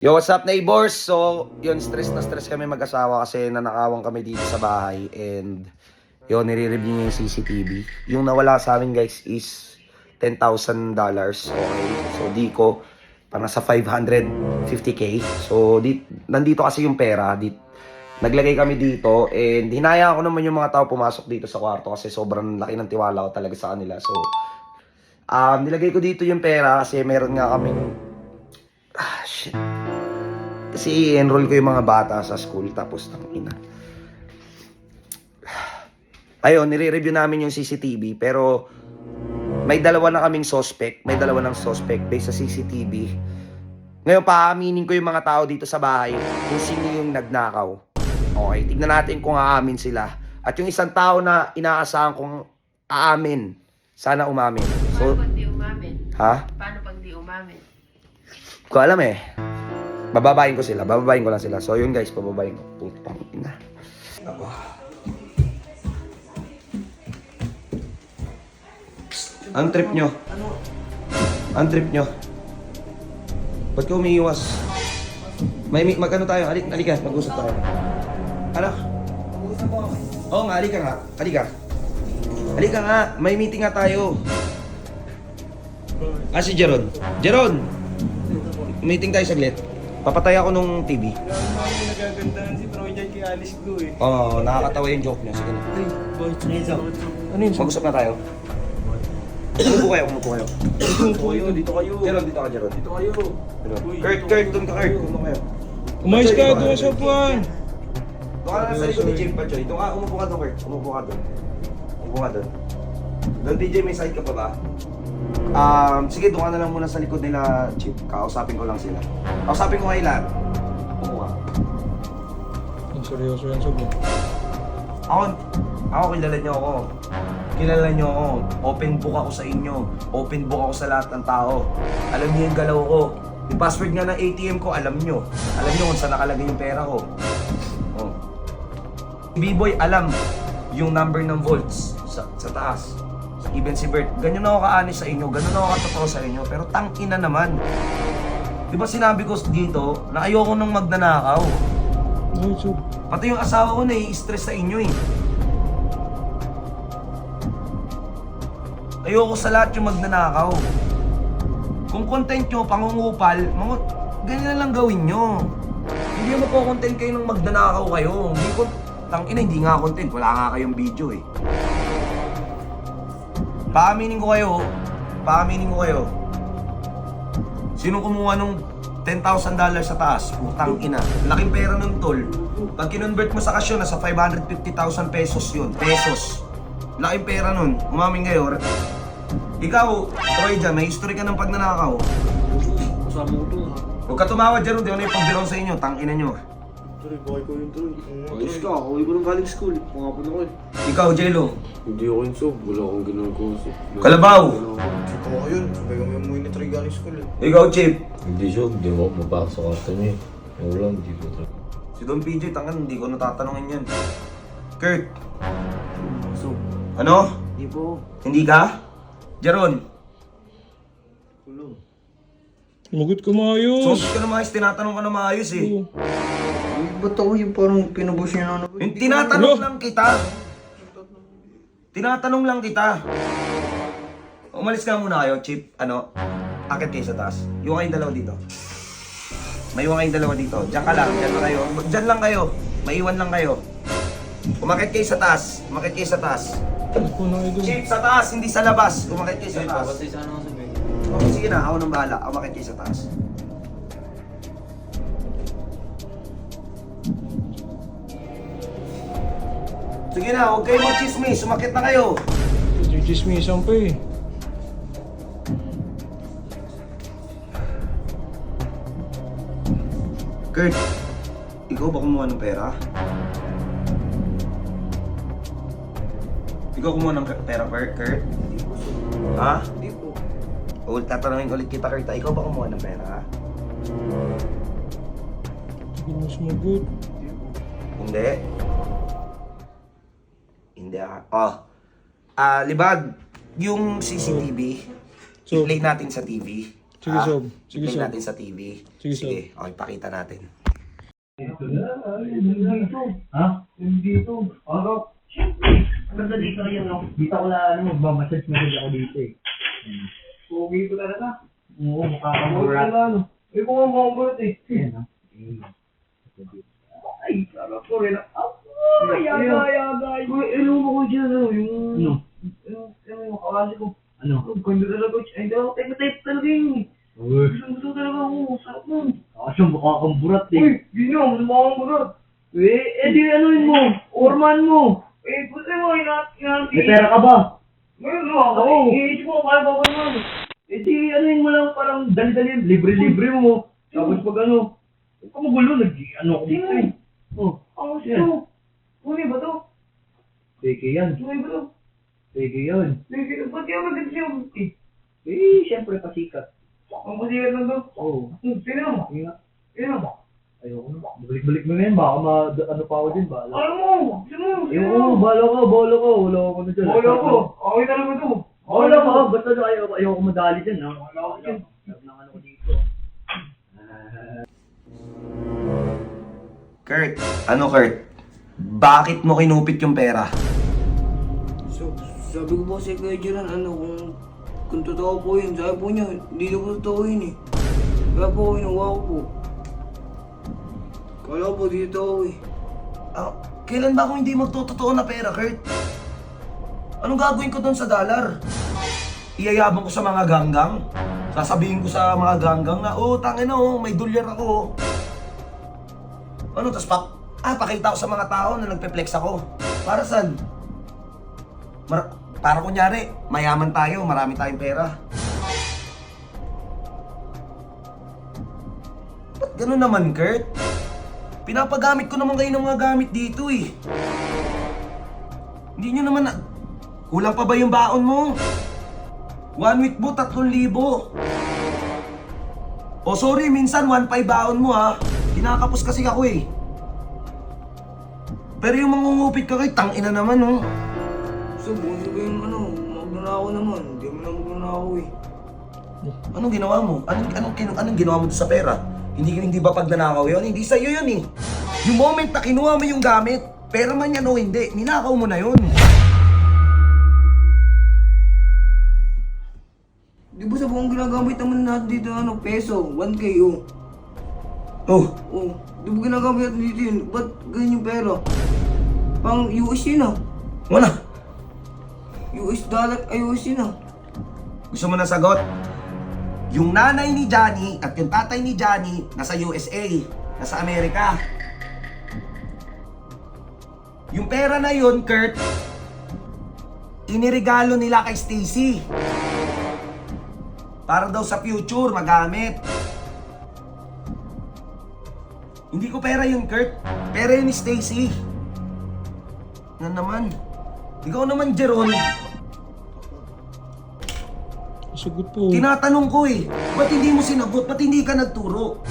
Yo, what's up neighbors? So, yun, stress na stress kami mag-asawa kasi nanakawang kami dito sa bahay and yun, nire-review niya yung CCTV. Yung nawala sa amin guys is $10,000. Okay, so di ko para sa 550k. So, di, nandito kasi yung pera. Di, naglagay kami dito and hinaya ko naman yung mga tao pumasok dito sa kwarto kasi sobrang laki ng tiwala ko talaga sa kanila. So, um, nilagay ko dito yung pera kasi meron nga kaming Ah, shit. Kasi i-enroll ko yung mga bata sa school tapos ng ina. Ayun, nire-review namin yung CCTV pero may dalawa na kaming suspect. May dalawa ng suspect based sa CCTV. Ngayon, paaminin ko yung mga tao dito sa bahay kung sino yung nagnakaw. Okay, tignan natin kung aamin sila. At yung isang tao na inaasahan kong aamin, sana umamin. So, Paano pag di umamin? ha? Paano pag di umamin? Ko alam eh. Bababayin ko sila. Bababayin ko lang sila. So yun guys, bababayin ko. Putang ina. Ako. Ang trip nyo? Ang trip nyo? Ba't ka umiiwas? May mi- magano tayo? Alik, halika, mag-usap tayo. Ano? Oo nga, halika nga. Halika. Halika nga, may meeting nga tayo. Ah, si Jeron. Jeron! Meeting tayo saglit. Papatay ako nung TV. Nagagandahan si Troy dyan kay Alice Blue eh. Oo, oh, nakakatawa yung joke niya. Sige na. Ano yun? Mag-usap na tayo. Umupo kayo, umupo kayo. Dito kayo, dito kayo. Jeron, dito ka, Jeron. Dito kayo. Uy, Kurt, Kurt, doon ka, Kurt. Umupo kayo. Umayos ka, doon sa upuan. Doon ka na sa likod ni Jim Pachoy. Doon ka, umupo ka doon, Kurt. Umupo ka doon. Umupo ka doon. Doon, DJ, may side ka pa ba? Um, sige, doon ka na lang muna sa likod nila, Chip. Kausapin ko lang sila. Kausapin ko kayo lahat. Umupo ka. Ang seryoso yan, Sob. Ako, ako kilala niyo ako. Kilala niyo ako. Open book ako sa inyo. Open book ako sa lahat ng tao. Alam niyo yung galaw ko. Yung password nga ng ATM ko, alam niyo. Alam niyo kung saan nakalagay yung pera ko. Oh. B-boy, alam yung number ng volts sa, sa taas. Even si Bert, ganyan ako ka-honest sa inyo, ganyan ako katotoo sa inyo, pero tangina naman. Di ba sinabi ko dito na ayoko nang magnanakaw? Sob. Pati yung asawa ko nai-stress sa inyo eh. Ayoko sa lahat yung magnanakaw. Kung content nyo, pangungupal, mga, ganyan na lang gawin nyo. Hindi mo po content kayo ng magnanakaw kayo. Hindi ko, tang ina, hindi nga content. Wala nga kayong video eh. Paaminin ko kayo, paaminin ko kayo. Sino kumuha nung $10,000 sa taas? Putang ina. Laking pera nun, tol. Pag kinonvert mo sa kasyo, nasa 550,000 pesos yun. Pesos. Laking pera nun. Umamin kayo. Ikaw, Troy dyan, may history ka ng pagnanakaw. Kasama ko to ha. Huwag ka tumawa dyan, di ako na ipagbiraw sa inyo. Tangina nyo. Troy, bakit ko yun Troy? Ayos ka, ako iba nung galing school. Pangapon ako eh. Ikaw, Jello. Hindi ako yun, sob. Wala akong ginagawa, sob. Kalabaw. Ito ako yun. Sabay kami umuwi ni Troy galing school eh. Ikaw, Chip. Hindi siya, hindi mo ako mapasok sa niya. eh. Wala, hindi ko talaga. Si Don PJ, tangan, hindi ko natatanungin yan. Kurt, Sob, ano? hindi po. Hindi ka? Jeron, Kulong. Magot ka maayos. sumagot ka na maayos, tinatanong ka na maayos eh. Oo. Uy, ba't ako yung parang pinubush niya na Yung tinatanong Ano? lang kita. Tinatanong lang kita. Umalis ka muna kayo, Chip. Ano? Akit kayo sa taas. Yung kayong dalawa dito. May iwan kayong dalawa dito. Diyan ka lang. Diyan lang kayo. Diyan lang kayo. Maiwan lang kayo. Umakit kayo sa taas. Umakit kayo sa taas. Chip, sa taas, hindi sa labas. Umakit kayo sa taas. papatay sana ako. Oh, sige na, ako nang bahala. Umakit kayo sa taas. Sige na, huwag kayo mag-chismis. Sumakit na kayo. Jijismisan pa eh. Kurt, ikaw ba kumuha ng pera? Ikaw kumuha ng pera, Kurt? Kurt? Ha? Hindi po. O, tatanungin ulit kita, Kurt. Ikaw ba kumuha ng pera? Hindi mo sumagot. Hindi. Ah. Oh. Ah, libag, yung CCTV, So- i-play natin sa TV. Sige, Ah, Sob. Sige, tingnan Sob. natin sa TV. Sige, Sige, okay, pakita natin. Ha? Dito. Ano? Maganda dito yun, no? Dito ko na, ano, magmamassage massage ako dito eh. Okay ko talaga. Oo, makakamurat. Oo, ano? Eh, kung ang mamurat eh. Yan, ha? Ay, sarap ko rin. Ay, yagay, yagay. Uy, ano mo ko dyan, ano, yung... Ano? Yung, ano, yung kawali ko. Ano? Ang ganda talaga. Ay, daw, type na type talaga yun. Uy. Gusto talaga ako. Sarap nun. Kasi mukha kang burat eh. Uy, di na, mukha kang burat. Eh, eh di ano yun mo? Orman mo. Eh, gusto mo, inat. May pera ka ba? Ngayon, no, ako. Eh, di mo, kaya ba ba naman? Eh, di, ano yun mo lang, parang dali-dali, libre-libre mo. Tapos pag ano, huwag ka magulo, nag, ano ako dito eh. Oh, ang gusto. Huli ba to? Peke yan. Huli ba to? Peke yan. Peke, ba't kaya maganda siya? Eh, eh, syempre pasikat. Ang pasikat na to? Oo. Sino mo? Sino mo? Ayoko na. Balik-balik mo na yan. Baka ma, ano pa ako din. Bahala. Ano mo? Sino mo? Ayoko, bahala ka, bahala ka. Wala ako na dyan. Bahala ko. Okay talaga to. Bahala ka. Basta na ayoko, ayoko madali dyan. Wala ako dyan. Ano ko dito. Kurt, ano Kurt? Bakit mo kinupit yung pera? So, sabi ko po sa Kuya Jiran, ano, kung, kung totoo po yun, sabi po niya, hindi na po totoo yun eh. Kaya po, kinuha ko po. Kala ko po, di totoo eh. Ah, kailan ba ako hindi magtotoo na pera, Kurt? Anong gagawin ko doon sa dollar? Iyayabang ko sa mga ganggang? Sasabihin ko sa mga ganggang na, oh, tangin na, oh, may dolyar ako. oh." Ano, tas pa, ah, pakita ko sa mga tao na nagpe-flex ako. Para saan? Mar- para kunyari, mayaman tayo, marami tayong pera. Ba't ganun naman, Kurt? Pinapagamit ko naman kayo ng mga gamit dito eh. Hindi nyo naman na... Kulang pa ba yung baon mo? One week mo, tatlong libo. Oh sorry, minsan one five baon mo ha. Kinakapos kasi ako eh. Pero yung mangungupit ka kay tangina naman oh. So, buti ko yung ano, magnanakaw naman. Hindi mo na magnanakaw eh. Anong ginawa mo? Anong, anong, anong, anong ginawa mo sa pera? Hindi, hindi ba pagnanakaw yun? Hindi sa'yo yun eh. Yung moment na kinuha mo yung gamit, pera man yan o hindi, ninakaw mo na yun. Di ba sa buong ginagamit naman natin dito, ano, peso, 1K, oh. Oh, Oh, di ba ginagamit natin dito yun? Ba't ganyan yung pera? Pang US yun ah. wala. US dollar, ay US yun ah. Gusto mo na sagot? Yung nanay ni Johnny at yung tatay ni Johnny nasa USA, nasa Amerika. Yung pera na yun, Kurt, iniregalo nila kay Stacy. Para daw sa future, magamit. Hindi ko pera yun, Kurt. Pera yun ni Stacy. Na naman. Ikaw naman, Jeron. Sagot po. Tinatanong ko eh, ba't hindi mo sinagot? Ba't hindi ka nagturo?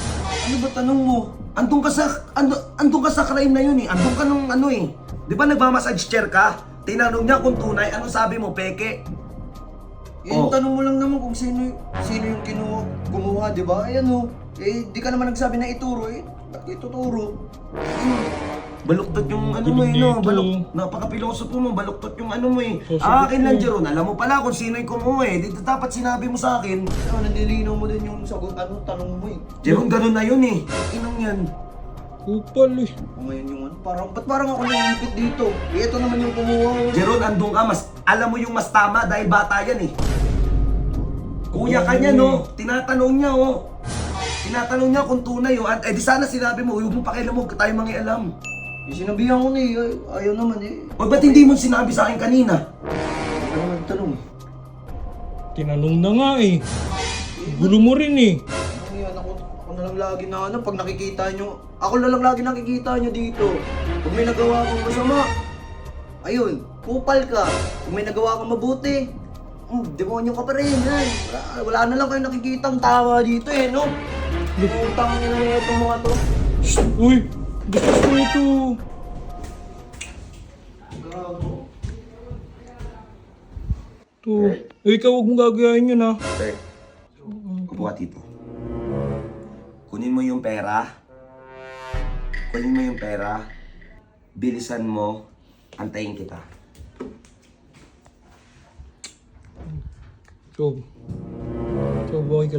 Ano ba tanong mo? Andun ka sa, ando, andun ka sa crime na yun eh. Andun ka nung ano eh. Di ba nagmamassage chair ka? Tinanong niya kung tunay, ano sabi mo, peke? Yung Oh. tanong mo lang naman kung sino, sino yung kinuha, kumuha, di ba? Ayan oh. Eh, di ka naman nagsabi na ituro eh. Ituturo? Baluktot yung ano mo eh, no? Baluk, napaka-pilosopo mo, baluktot yung ano mo eh. Ah, akin lang, mo. Jeron. Alam mo pala kung sino yung kumuha eh. Dito dapat sinabi mo sa akin. Ano, nandilinaw mo din yung sagot, ano, tanong mo eh. Jeron, ganun na yun eh. Inong yan. Kupal eh. O ngayon yung ano, parang, ba't parang ako naiipit dito? Eh, ito naman yung kumuha. oh. Jeron, andun ka, mas, alam mo yung mas tama dahil bata yan eh. Kuya ka niya, no? Tinatanong niya, oh. Tinatanong niya kung tunay, oh. At, eh, di sana sinabi mo, huwag mo pakialam mo, tayo mangialam. Eh, sinabihan ko na eh, ay, ayaw naman eh. O, ba't hindi mo sinabi sa akin kanina? Ano naman tanong? Tinanong na nga eh. Gulo mo rin eh. Ano yan, ako, ako na lang lagi na ano, pag nakikita nyo, ako na lang lagi nakikita nyo dito. Pag may nagawa kang masama, ayun, kupal ka. Kung may nagawa kang mabuti, mm, demonyo ka pa rin, yan. Wala, wala na lang kayo nakikitang tama dito eh, no? Utang niya na ito mga to. Shh! Uy! Discuss ko ito! Gago. To. Eh, ikaw huwag mong gagayahin yun ah. Sir, upo ka. Kunin mo yung pera. Kunin mo yung pera. Bilisan mo. Antayin kita. Chob. Chob, okay ka